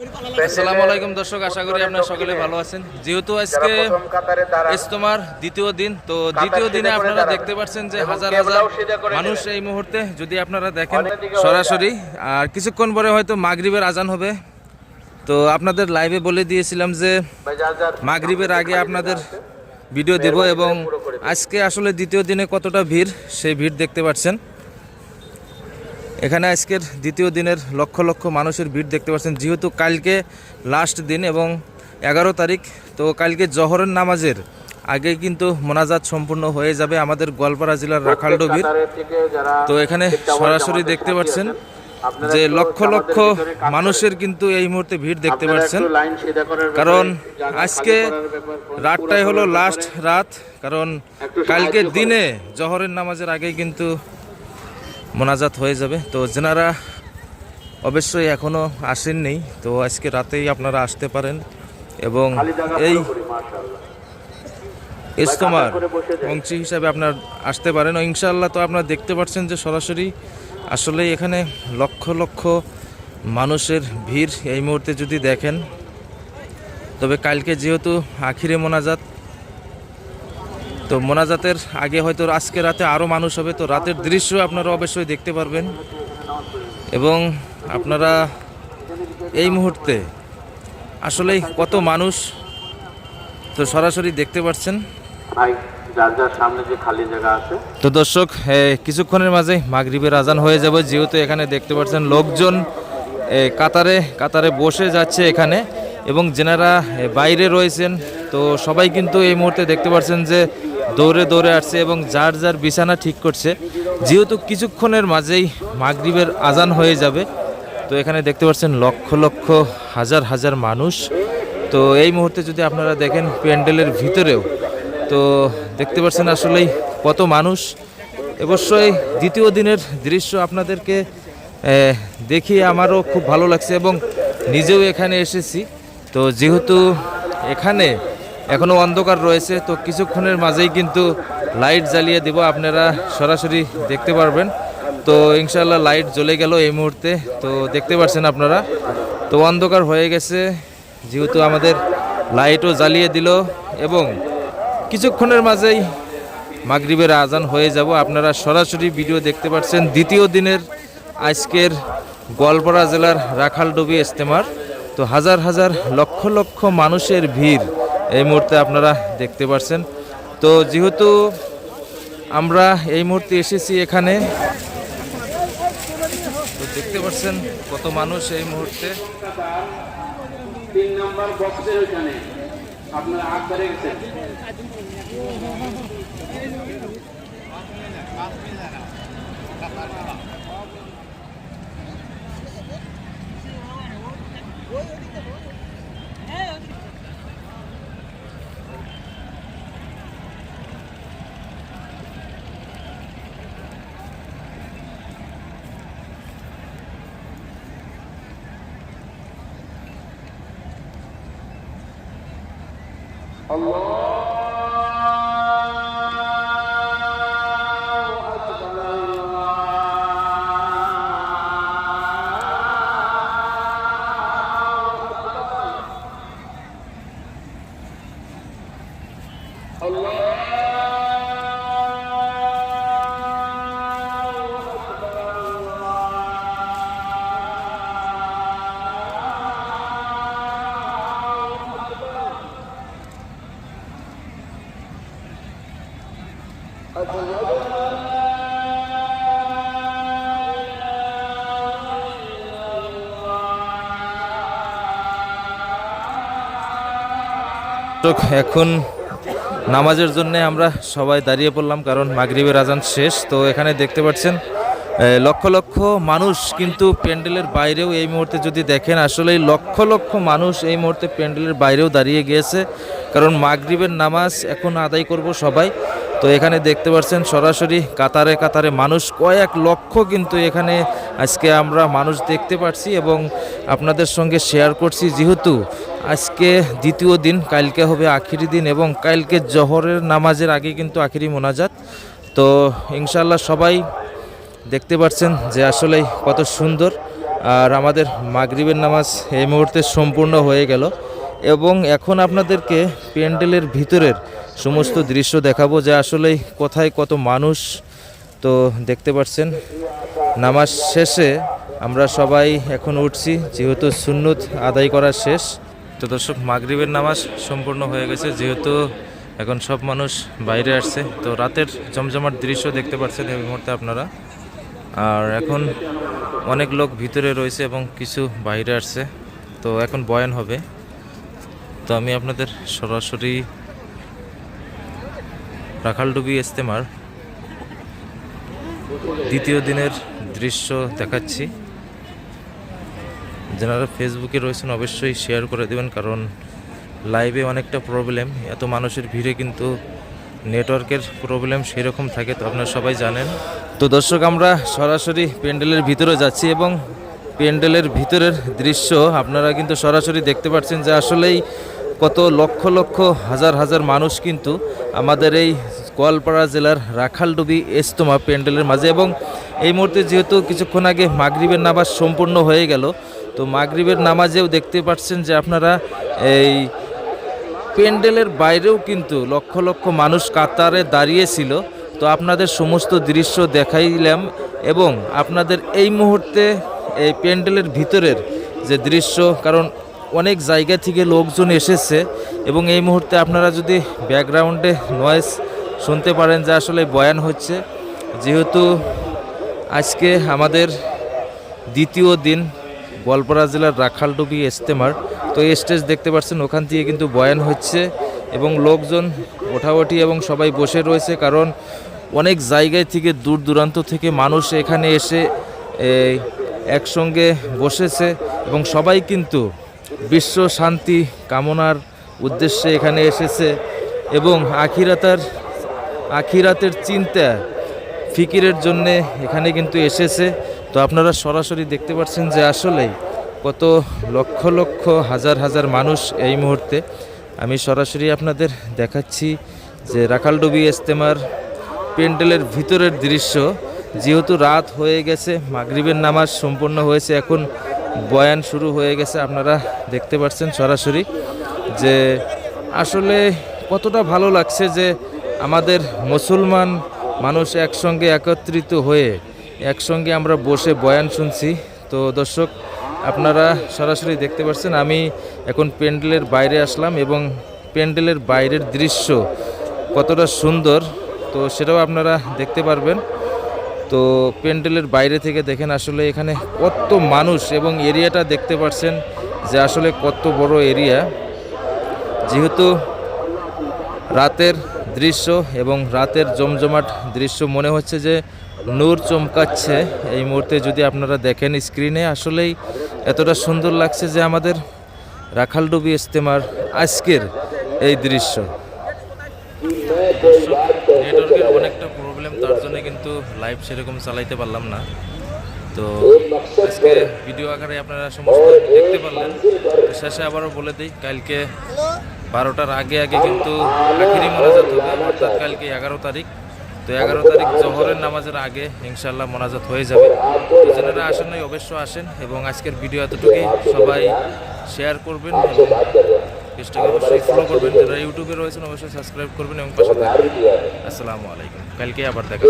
আসসালামু আলাইকুম দর্শক আশা করি আপনারা সকলে ভালো আছেন। যেহেতু আজকে ইস্তমার দ্বিতীয় দিন তো দ্বিতীয় দিনে আপনারা দেখতে পাচ্ছেন যে হাজার হাজার মানুষ এই মুহূর্তে যদি আপনারা দেখেন সরাসরি আর কিছুক্ষণ পরে হয়তো মাগরিবের আজান হবে। তো আপনাদের লাইভে বলে দিয়েছিলাম যে মাগরিবের আগে আপনাদের ভিডিও দেব এবং আজকে আসলে দ্বিতীয় দিনে কতটা ভিড় সেই ভিড় দেখতে পাচ্ছেন। এখানে আজকের দ্বিতীয় দিনের লক্ষ লক্ষ মানুষের ভিড় দেখতে পাচ্ছেন। যেহেতু কালকে লাস্ট দিন এবং এগারো তারিখ তো কালকে জহরের নামাজের আগে কিন্তু মোনাজাত সম্পূর্ণ হয়ে যাবে আমাদের গোয়ালপাড়া জেলার রাখালডবির তো এখানে সরাসরি দেখতে পাচ্ছেন যে লক্ষ লক্ষ মানুষের কিন্তু এই মুহূর্তে ভিড় দেখতে পাচ্ছেন। কারণ আজকে রাতটাই হলো লাস্ট রাত কারণ কালকে দিনে জহরের নামাজের আগে কিন্তু মোনাজাত হয়ে যাবে। তো যেনারা অবশ্যই এখনও আসেননি তো আজকে রাতেই আপনারা আসতে পারেন এবং এই ইস্তমার অংশী হিসাবে আপনার আসতে পারেন। ও ইনশাআল্লাহ তো আপনারা দেখতে পাচ্ছেন যে সরাসরি আসলে এখানে লক্ষ লক্ষ মানুষের ভিড় এই মুহূর্তে যদি দেখেন। তবে কালকে যেহেতু আখিরে মোনাজাত তো মোনাজাতের আগে হয়তো আজকে রাতে আরও মানুষ হবে তো রাতের দৃশ্য আপনারা অবশ্যই দেখতে পারবেন। এবং আপনারা এই মুহূর্তে আসলেই কত মানুষ তো সরাসরি দেখতে পাচ্ছেন। তো দর্শক কিছুক্ষণের মাঝে মাগরিবের আজান হয়ে যাবে যেহেতু এখানে দেখতে পাচ্ছেন লোকজন কাতারে কাতারে বসে যাচ্ছে এখানে এবং যেনারা বাইরে রয়েছেন তো সবাই কিন্তু এই মুহূর্তে দেখতে পাচ্ছেন যে দৌড়ে দৌড়ে আসছে এবং যার যার বিছানা ঠিক করছে। যেহেতু কিছুক্ষণের মাঝেই মাগরিবের আজান হয়ে যাবে, তো এখানে দেখতে পাচ্ছেন লক্ষ লক্ষ হাজার হাজার মানুষ। তো এই মুহূর্তে যদি আপনারা দেখেন প্যান্ডেলের ভিতরেও, তো দেখতে পাচ্ছেন আসলেই কত মানুষ। অবশ্যই দ্বিতীয় দিনের দৃশ্য আপনাদেরকে দেখিয়ে আমারও খুব ভালো লাগছে এবং নিজেও এখানে এসেছি। তো যেহেতু এখানে এখনও অন্ধকার রয়েছে, তো কিছুক্ষণের মাঝেই কিন্তু লাইট জ্বালিয়ে দেব আপনারা সরাসরি দেখতে পারবেন। তো ইনশাল্লাহ লাইট জ্বলে গেল এই মুহূর্তে, তো দেখতে পাচ্ছেন আপনারা। তো অন্ধকার হয়ে গেছে, যেহেতু আমাদের লাইটও জ্বালিয়ে দিল এবং কিছুক্ষণের মাঝেই মাগরিবের আজান হয়ে যাব। আপনারা সরাসরি ভিডিও দেখতে পাচ্ছেন, দ্বিতীয় দিনের আজকের গোয়ালপাড়া জেলার রাখালডবি ইস্তেমার। তো হাজার হাজার লক্ষ লক্ষ মানুষের ভিড় এই মুহূর্তে আপনারা দেখতে পাচ্ছেন তো যেহেতু আমরা এই মুহূর্তে এসেছি এখানে, তো দেখতে পাচ্ছেন কত মানুষ এই মুহূর্তে। Allah. এখন নামাজের জন্য আমরা সবাই দাঁড়িয়ে পড়লাম, কারণ মাগরিবের আজান শেষ। তো এখানে দেখতে পাচ্ছেন লক্ষ লক্ষ মানুষ কিন্তু প্যান্ডেলের বাইরেও এই মুহূর্তে যদি দেখেন আসলে লক্ষ লক্ষ মানুষ এই মুহূর্তে প্যান্ডেলের বাইরেও দাঁড়িয়ে গিয়েছে। কারণ মাগরিবের নামাজ এখন আদায় করব সবাই। তো এখানে দেখতে পাচ্ছেন, সরাসরি কাতারে কাতারে মানুষ, কয়েক লক্ষ কিন্তু এখানে আজকে আমরা মানুষ দেখতে পাচ্ছি এবং আপনাদের সঙ্গে শেয়ার করছি। যেহেতু আজকে দ্বিতীয় দিন, কালকে হবে আখিরি দিন এবং কালকে জহরের নামাজের আগে কিন্তু আখিরি মোনাজাত। তো ইনশাল্লাহ সবাই দেখতে পাচ্ছেন যে আসলেই কত সুন্দর আর আমাদের মাগরিবের নামাজ এই মুহূর্তে সম্পূর্ণ হয়ে গেল। এবং এখন আপনাদেরকে প্যান্ডেলের ভিতরের সমস্ত দৃশ্য দেখাবো যে আসলেই কোথায় কত মানুষ। তো দেখতে পাচ্ছেন নামাজ শেষে আমরা সবাই এখন উঠছি, যেহেতু সুন্নত আদায় করা শেষ। তো দর্শক, মাগরিবের নামাজ সম্পূর্ণ হয়ে গেছে, যেহেতু এখন সব মানুষ বাইরে আসছে। তো রাতের জমজমাট দৃশ্য দেখতে পাচ্ছেন এই মুহূর্তে আপনারা। আর এখন অনেক লোক ভিতরে রয়েছে এবং কিছু বাইরে আসছে। তো এখন বয়ান হবে। তো আমি আপনাদের সরাসরি রাখালডুবি ইস্তেমার দ্বিতীয় দিনের দৃশ্য দেখাচ্ছি। যারা ফেসবুকে রয়েছেন অবশ্যই শেয়ার করে দেবেন, কারণ লাইভে অনেকটা প্রবলেম এত মানুষের ভিড়ে কিন্তু নেটওয়ার্কের প্রবলেম সেরকম থাকে, তো আপনারা সবাই জানেন। তো দর্শক, আমরা সরাসরি প্যান্ডেলের ভিতরে যাচ্ছি এবং প্যান্ডেলের ভিতরের দৃশ্য আপনারা কিন্তু সরাসরি দেখতে পাচ্ছেন যে আসলেই কত লক্ষ লক্ষ, হাজার হাজার মানুষ কিন্তু আমাদের এই গোয়ালপাড়া জেলার রাখালডুবি এস্তমা প্যান্ডেলের মাঝে এবং এই মুহূর্তে যেহেতু কিছুক্ষণ আগে মাগরিবের নামাজ সম্পূর্ণ হয়ে গেল তো মাগরিবের নামাজেও দেখতে পাচ্ছেন যে আপনারা এই প্যান্ডেলের বাইরেও কিন্তু লক্ষ লক্ষ মানুষ কাতারে দাঁড়িয়েছিল। তো আপনাদের সমস্ত দৃশ্য দেখাইলাম এবং আপনাদের এই মুহূর্তে এই প্যান্ডেলের ভিতরের যে দৃশ্য, কারণ অনেক জায়গা থেকে লোকজন এসেছে এবং এই মুহূর্তে আপনারা যদি ব্যাকগ্রাউন্ডে নয়েস শুনতে পারেন যে আসলে বয়ান হচ্ছে। যেহেতু আজকে আমাদের দ্বিতীয় দিন গোয়ালপাড়া জেলার রাখালডুবি ইস্তেমার। তো এই স্টেজ দেখতে পাচ্ছেন, ওখান থেকে কিন্তু বয়ান হচ্ছে এবং লোকজন ওঠাওঠি এবং সবাই বসে রয়েছে কারণ অনেক জায়গায় থেকে দূর দূরান্ত থেকে মানুষ এখানে এসে একসঙ্গে বসেছে এবং সবাই কিন্তু বিশ্ব শান্তি কামনার উদ্দেশ্যে এখানে এসেছে এবং আখিরাতার, আখিরাতের চিন্তা, ফিকিরের জন্যে এখানে কিন্তু এসেছে। তো আপনারা সরাসরি দেখতে পাচ্ছেন যে আসলেই কত লক্ষ লক্ষ হাজার হাজার মানুষ এই মুহূর্তে। আমি সরাসরি আপনাদের দেখাচ্ছি যে রাখালডুবি ইস্তেমার প্যান্ডেলের ভিতরের দৃশ্য। যেহেতু রাত হয়ে গেছে, মাগরিবের নামাজ সম্পূর্ণ হয়েছে, এখন বয়ান শুরু হয়ে গেছে, আপনারা দেখতে পাচ্ছেন সরাসরি যে আসলে কতটা ভালো লাগছে যে আমাদের মুসলমান মানুষ একসঙ্গে একত্রিত হয়ে একসঙ্গে আমরা বসে বয়ান শুনছি। তো দর্শক, আপনারা সরাসরি দেখতে পাচ্ছেন, আমি এখন প্যান্ডেলের বাইরে আসলাম এবং প্যান্ডেলের বাইরের দৃশ্য কতটা সুন্দর, তো সেটাও আপনারা দেখতে পারবেন। তো প্যান্ডেলের বাইরে থেকে দেখেন আসলে এখানে কত মানুষ এবং এরিয়াটা দেখতে পাচ্ছেন যে আসলে কত বড় এরিয়া। যেহেতু রাতের দৃশ্য এবং রাতের জমজমাট দৃশ্য, মনে হচ্ছে যে নূর চমকাচ্ছে। এই মুহূর্তে যদি আপনারা দেখেন স্ক্রিনে আসলেই এতটা সুন্দর লাগছে যে আমাদের রাখালডুবি ইস্তেমার আজকের এই দৃশ্য। নেটওয়ার্কের অনেকটা প্রবলেম তার জন্য কিন্তু লাইভ সেরকম চালাইতে পারলাম না। তো আজকে ভিডিও আকারে আপনারা সমস্ত দেখতে পারলেন। তো শেষে আবারও বলে দিই, কালকে বারোটার আগে আগে কিন্তু আখিরি মোনাজাত হবে, অর্থাৎ কালকে এগারো তারিখ। তো এগারো তারিখ জহরের নামাজের আগে ইনশাল্লাহ মোনাজাত হয়ে যাবে। তো যারা আসেন নাই অবশ্য আসেন এবং আজকের ভিডিও এতটুকুই। সবাই শেয়ার করবেন এবং পেজটাকে অবশ্যই ফলো করবেন। যারা ইউটিউবে রয়েছেন, অবশ্যই সাবস্ক্রাইব করবেন এবং পাশে থাকবেন। আসসালামু আলাইকুম। কালকে আবার দেখা